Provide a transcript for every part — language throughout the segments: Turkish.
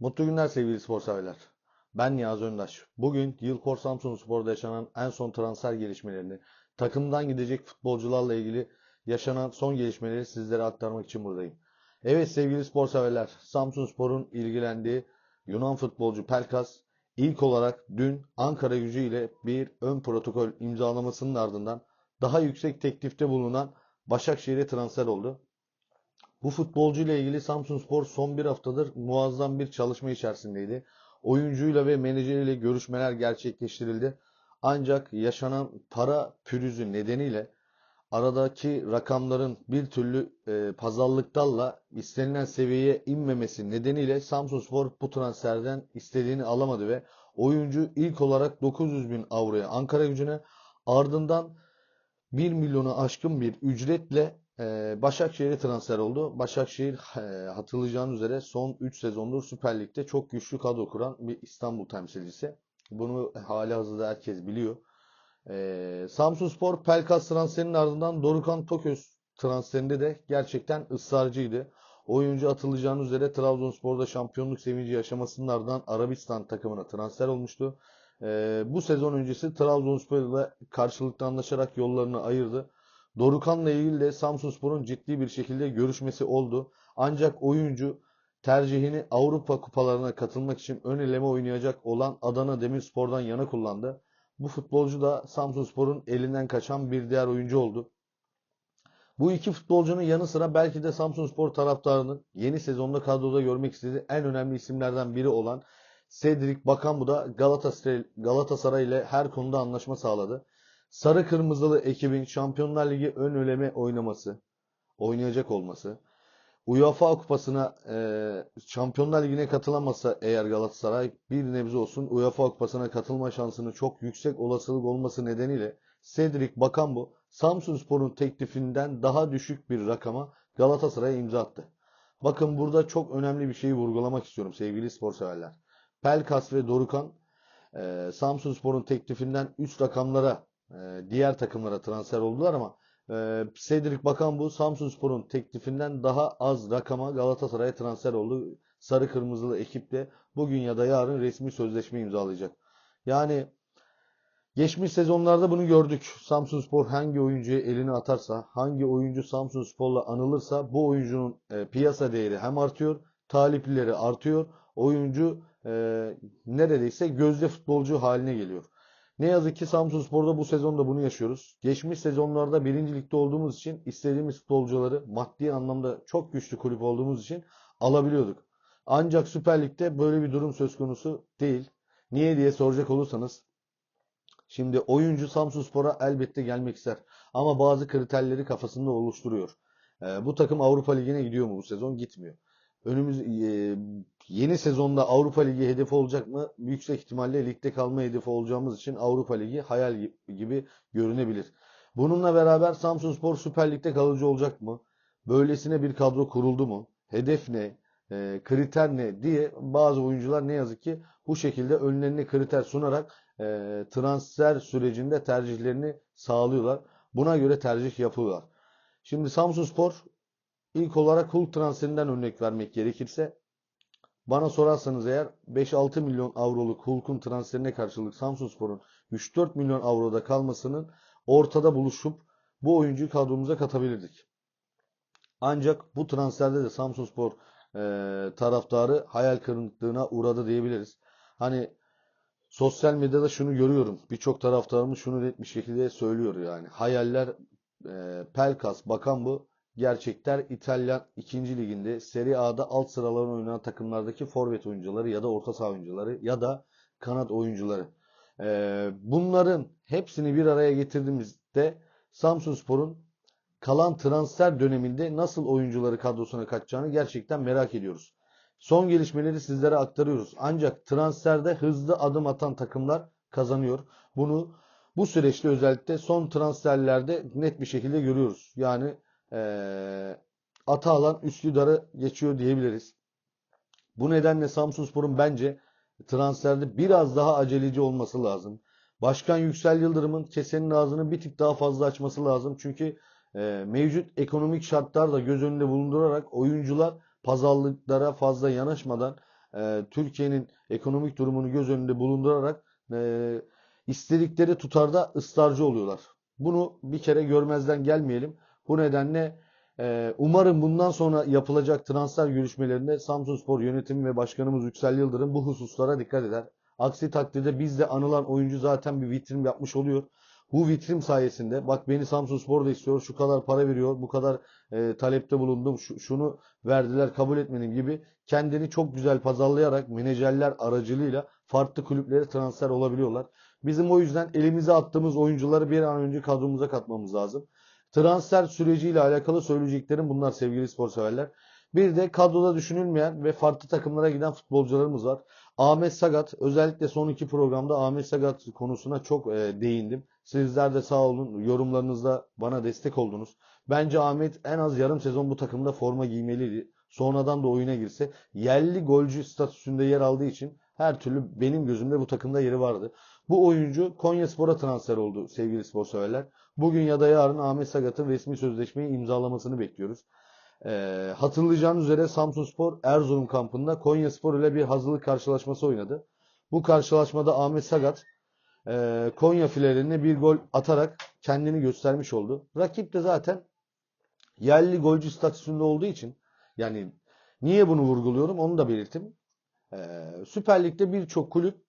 Mutlu günler sevgili spor severler. Ben Niyazi Öndaş. Bugün Yılpor Samsunspor'da yaşanan en son transfer gelişmelerini, takımdan gidecek futbolcularla ilgili yaşanan son gelişmeleri sizlere aktarmak için buradayım. Evet sevgili spor severler, Samsunspor'un ilgilendiği Yunan futbolcu Pelkas ilk olarak dün Ankara gücü ile bir ön protokol imzalamasının ardından daha yüksek teklifte bulunan Başakşehir'e transfer oldu. Bu futbolcu ile ilgili Samsunspor son bir haftadır muazzam bir çalışma içerisindeydi. Oyuncuyla ve menajeriyle görüşmeler gerçekleştirildi. Ancak yaşanan para pürüzü nedeniyle aradaki rakamların bir türlü e, pazarlıklarla istenilen seviyeye inmemesi nedeniyle Samsunspor bu transferden istediğini alamadı ve oyuncu ilk olarak 900 bin avroya Ankara gücüne ardından 1 milyonu aşkın bir ücretle Başakşehir'e transfer oldu. Başakşehir e, hatırlayacağınız üzere son 3 sezondur Süper Lig'de çok güçlü kadro kuran bir İstanbul temsilcisi. Bunu hali hazırda herkes biliyor. E, Samsunspor Pelkas transferinin ardından Dorukhan Toköz transferinde de gerçekten ısrarcıydı. Oyuncu hatırlayacağınız üzere Trabzonspor'da şampiyonluk sevinci yaşamasının ardından Arabistan takımına transfer olmuştu. E, bu sezon öncesi Trabzonspor'la karşılıklı anlaşarak yollarını ayırdı. Dorukhan'la ilgili de Samsunspor'un ciddi bir şekilde görüşmesi oldu. Ancak oyuncu tercihini Avrupa kupalarına katılmak için ön eleme oynayacak olan Adana Demirspor'dan yana kullandı. Bu futbolcu da Samsunspor'un elinden kaçan bir diğer oyuncu oldu. Bu iki futbolcunun yanı sıra belki de Samsunspor taraftarının yeni sezonda kadroda görmek istediği en önemli isimlerden biri olan Cedric Bakambu da Galatasaray, Galatasaray ile her konuda anlaşma sağladı. Sarı Kırmızılı ekibin Şampiyonlar Ligi ön eleme oynaması, oynayacak olması, UEFA Kupası'na e, Şampiyonlar Ligi'ne katılamasa eğer Galatasaray bir nebze olsun UEFA Kupası'na katılma şansının çok yüksek olasılık olması nedeniyle Cedric Bakambu Samsunspor'un teklifinden daha düşük bir rakama Galatasaray'a imza attı. Bakın burada çok önemli bir şeyi vurgulamak istiyorum sevgili spor severler. Pelkas ve Dorukan e, Samsunspor'un teklifinden üst rakamlara e, diğer takımlara transfer oldular ama e, Cedric Bakan bu Samsunspor'un teklifinden daha az rakama Galatasaray'a transfer oldu. Sarı kırmızılı ekiple bugün ya da yarın resmi sözleşme imzalayacak. Yani geçmiş sezonlarda bunu gördük. Samsunspor hangi oyuncuya elini atarsa, hangi oyuncu Samsunspor'la anılırsa bu oyuncunun e, piyasa değeri hem artıyor, taliplileri artıyor. Oyuncu e, neredeyse gözde futbolcu haline geliyor. Ne yazık ki Samsunspor'da bu sezonda bunu yaşıyoruz. Geçmiş sezonlarda birincilikte olduğumuz için istediğimiz futbolcuları maddi anlamda çok güçlü kulüp olduğumuz için alabiliyorduk. Ancak Süper Lig'de böyle bir durum söz konusu değil. Niye diye soracak olursanız şimdi oyuncu Samsunspor'a elbette gelmek ister ama bazı kriterleri kafasında oluşturuyor. Ee, bu takım Avrupa Ligi'ne gidiyor mu bu sezon? Gitmiyor. Önümüz e, yeni sezonda Avrupa Ligi hedefi olacak mı? Yüksek ihtimalle ligde kalma hedefi olacağımız için Avrupa Ligi hayal gibi görünebilir. Bununla beraber Samsunspor Süper Lig'de kalıcı olacak mı? Böylesine bir kadro kuruldu mu? Hedef ne? E, kriter ne diye bazı oyuncular ne yazık ki bu şekilde önlerine kriter sunarak e, transfer sürecinde tercihlerini sağlıyorlar. Buna göre tercih yapıyorlar. Şimdi Samsunspor ilk olarak Hulk transferinden örnek vermek gerekirse bana sorarsanız eğer 5-6 milyon avroluk Hulk'un transferine karşılık Samsunspor'un 3-4 milyon avroda kalmasının ortada buluşup bu oyuncuyu kadromuza katabilirdik. Ancak bu transferde de Samsunspor e, taraftarı hayal kırıklığına uğradı diyebiliriz. Hani sosyal medyada şunu görüyorum. Birçok taraftarımız şunu net bir şekilde söylüyor yani. Hayaller e, Pelkas, Bakan bu gerçekler İtalyan 2. liginde Serie A'da alt sıralarına oynayan takımlardaki forvet oyuncuları ya da orta saha oyuncuları ya da kanat oyuncuları. Ee, bunların hepsini bir araya getirdiğimizde Samsunspor'un kalan transfer döneminde nasıl oyuncuları kadrosuna katacağını gerçekten merak ediyoruz. Son gelişmeleri sizlere aktarıyoruz. Ancak transferde hızlı adım atan takımlar kazanıyor. Bunu bu süreçte özellikle son transferlerde net bir şekilde görüyoruz. Yani e, ata alan Üsküdar'ı geçiyor diyebiliriz. Bu nedenle Samsunspor'un bence transferde biraz daha aceleci olması lazım. Başkan Yüksel Yıldırım'ın kesenin ağzını bir tık daha fazla açması lazım. Çünkü e, mevcut ekonomik şartlar da göz önünde bulundurarak oyuncular pazarlıklara fazla yanaşmadan e, Türkiye'nin ekonomik durumunu göz önünde bulundurarak e, istedikleri tutarda ısrarcı oluyorlar. Bunu bir kere görmezden gelmeyelim. Bu nedenle e, umarım bundan sonra yapılacak transfer görüşmelerinde Samsunspor yönetimi ve başkanımız Yüksel Yıldırım bu hususlara dikkat eder. Aksi takdirde bizde anılan oyuncu zaten bir vitrin yapmış oluyor. Bu vitrin sayesinde bak beni Samsunspor da istiyor, şu kadar para veriyor, bu kadar e, talepte bulundum, şu- şunu verdiler kabul etmedim gibi kendini çok güzel pazarlayarak menajerler aracılığıyla farklı kulüplere transfer olabiliyorlar. Bizim o yüzden elimize attığımız oyuncuları bir an önce kadromuza katmamız lazım. Transfer süreciyle alakalı söyleyeceklerim bunlar sevgili spor severler. Bir de kadroda düşünülmeyen ve farklı takımlara giden futbolcularımız var. Ahmet Sagat, özellikle son iki programda Ahmet Sagat konusuna çok e, değindim. Sizler de sağ olun yorumlarınızda bana destek oldunuz. Bence Ahmet en az yarım sezon bu takımda forma giymeliydi. Sonradan da oyuna girse yerli golcü statüsünde yer aldığı için her türlü benim gözümde bu takımda yeri vardı. Bu oyuncu Konyaspor'a transfer oldu sevgili spor severler. Bugün ya da yarın Ahmet Sagat'ın resmi sözleşmeyi imzalamasını bekliyoruz. Ee, hatırlayacağınız üzere Samsunspor Erzurum kampında Konyaspor ile bir hazırlık karşılaşması oynadı. Bu karşılaşmada Ahmet Sagat e, Konya filelerine bir gol atarak kendini göstermiş oldu. Rakip de zaten yerli golcü statüsünde olduğu için yani niye bunu vurguluyorum onu da belirteyim. Ee, Süper Lig'de birçok kulüp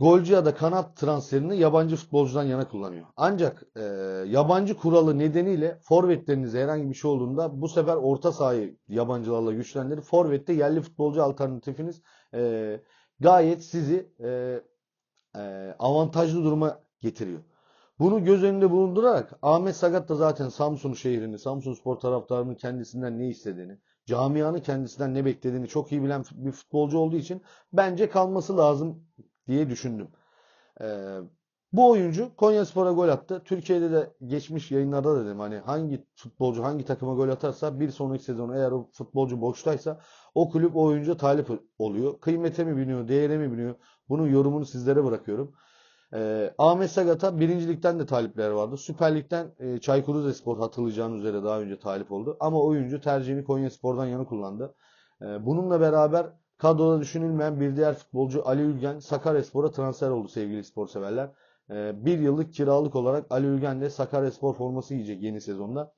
golcü ya da kanat transferini yabancı futbolcudan yana kullanıyor. Ancak e, yabancı kuralı nedeniyle forvetlerinizde herhangi bir şey olduğunda bu sefer orta sahayı yabancılarla güçlendirip forvette yerli futbolcu alternatifiniz e, gayet sizi e, e, avantajlı duruma getiriyor. Bunu göz önünde bulundurarak Ahmet Sagat da zaten Samsun şehrini, Samsun spor taraftarının kendisinden ne istediğini, camianın kendisinden ne beklediğini çok iyi bilen bir futbolcu olduğu için bence kalması lazım diye düşündüm. Ee, bu oyuncu Konyaspor'a gol attı. Türkiye'de de geçmiş yayınlarda da dedim hani hangi futbolcu hangi takıma gol atarsa bir sonraki sezon eğer o futbolcu boştaysa o kulüp o oyuncuya talip oluyor. Kıymete mi biniyor, değere mi biniyor? Bunun yorumunu sizlere bırakıyorum. Ee, Ahmet Sagat'a birincilikten de talipler vardı. Süper Lig'den e, Çaykur Rizespor hatırlayacağınız üzere daha önce talip oldu. Ama oyuncu tercihini Konyaspor'dan yana kullandı. Ee, bununla beraber kadroda düşünülmeyen bir diğer futbolcu Ali Ülgen Sakaryaspor'a transfer oldu sevgili spor severler. Ee, bir yıllık kiralık olarak Ali Ülgen de Sakaryaspor forması giyecek yeni sezonda.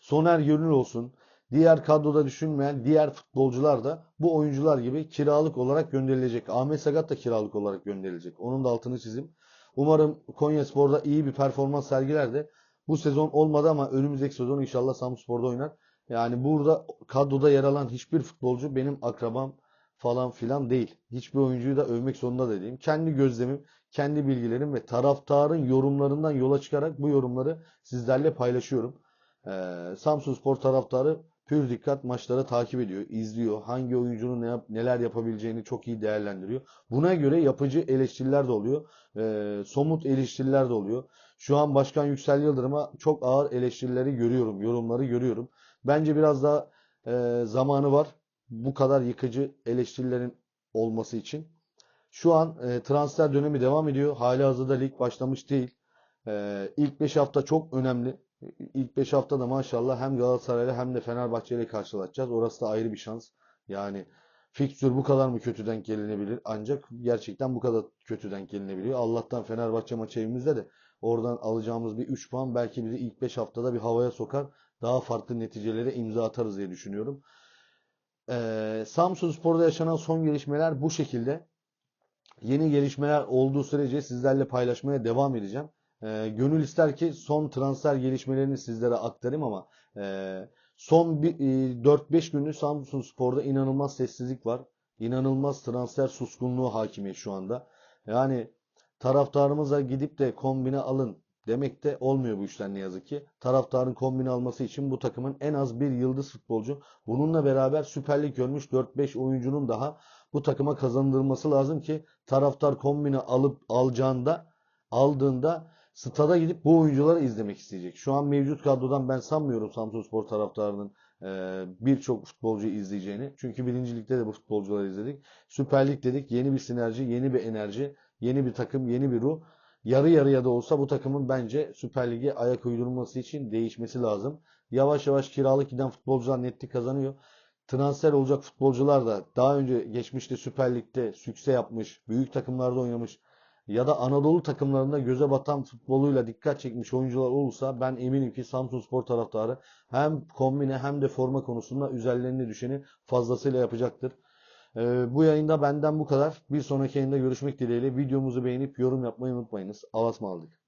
Soner Gönül olsun, diğer kadroda düşünmeyen diğer futbolcular da bu oyuncular gibi kiralık olarak gönderilecek. Ahmet Sagat da kiralık olarak gönderilecek. Onun da altını çizim. Umarım Konyaspor'da iyi bir performans sergiler de bu sezon olmadı ama önümüzdeki sezon inşallah Samsunspor'da oynar. Yani burada kadroda yer alan hiçbir futbolcu benim akrabam falan filan değil. Hiçbir oyuncuyu da övmek zorunda da değilim. Kendi gözlemim, kendi bilgilerim ve taraftarın yorumlarından yola çıkarak bu yorumları sizlerle paylaşıyorum. Ee, Samsunspor taraftarı pür dikkat maçları takip ediyor, izliyor. Hangi oyuncunun ne yap- neler yapabileceğini çok iyi değerlendiriyor. Buna göre yapıcı eleştiriler de oluyor. Ee, somut eleştiriler de oluyor. Şu an Başkan Yüksel Yıldırım'a çok ağır eleştirileri görüyorum, yorumları görüyorum. Bence biraz daha e, zamanı var bu kadar yıkıcı eleştirilerin olması için. Şu an e, transfer dönemi devam ediyor. Halihazırda lig başlamış değil. E, ilk 5 hafta çok önemli. İlk 5 haftada maşallah hem Galatasaray'la hem de Fenerbahçe ile karşılaşacağız. Orası da ayrı bir şans. Yani fikstür bu kadar mı kötü denk gelinebilir? Ancak gerçekten bu kadar kötü denk gelinebiliyor. Allah'tan Fenerbahçe maçı evimizde de oradan alacağımız bir 3 puan belki bizi ilk 5 haftada bir havaya sokar. Daha farklı neticelere imza atarız diye düşünüyorum. Ee, Samsunspor'da yaşanan son gelişmeler bu şekilde. Yeni gelişmeler olduğu sürece sizlerle paylaşmaya devam edeceğim. Ee, gönül ister ki son transfer gelişmelerini sizlere aktarayım ama e, son bir, e, 4-5 gündür Samsunspor'da inanılmaz sessizlik var. İnanılmaz transfer suskunluğu hakimiyet şu anda. Yani taraftarımıza gidip de kombine alın demek de olmuyor bu işler ne yazık ki. Taraftarın kombine alması için bu takımın en az bir yıldız futbolcu bununla beraber Süper Lig görmüş 4-5 oyuncunun daha bu takıma kazandırılması lazım ki taraftar kombine alıp alacağında aldığında stada gidip bu oyuncuları izlemek isteyecek. Şu an mevcut kadrodan ben sanmıyorum Samsunspor taraftarının e, birçok futbolcuyu izleyeceğini. Çünkü birincilikte de bu futbolcuları izledik. Süper Lig dedik yeni bir sinerji, yeni bir enerji, yeni bir takım, yeni bir ruh. Yarı yarıya da olsa bu takımın bence Süper Lig'e ayak uydurması için değişmesi lazım. Yavaş yavaş kiralık giden futbolcular netlik kazanıyor. transfer olacak futbolcular da daha önce geçmişte Süper Lig'de sükse yapmış, büyük takımlarda oynamış ya da Anadolu takımlarında göze batan futboluyla dikkat çekmiş oyuncular olursa ben eminim ki Samsunspor taraftarı hem kombine hem de forma konusunda üzerlerine düşeni fazlasıyla yapacaktır. Ee, bu yayında benden bu kadar. Bir sonraki yayında görüşmek dileğiyle. Videomuzu beğenip yorum yapmayı unutmayınız. Allah'a ısmarladık.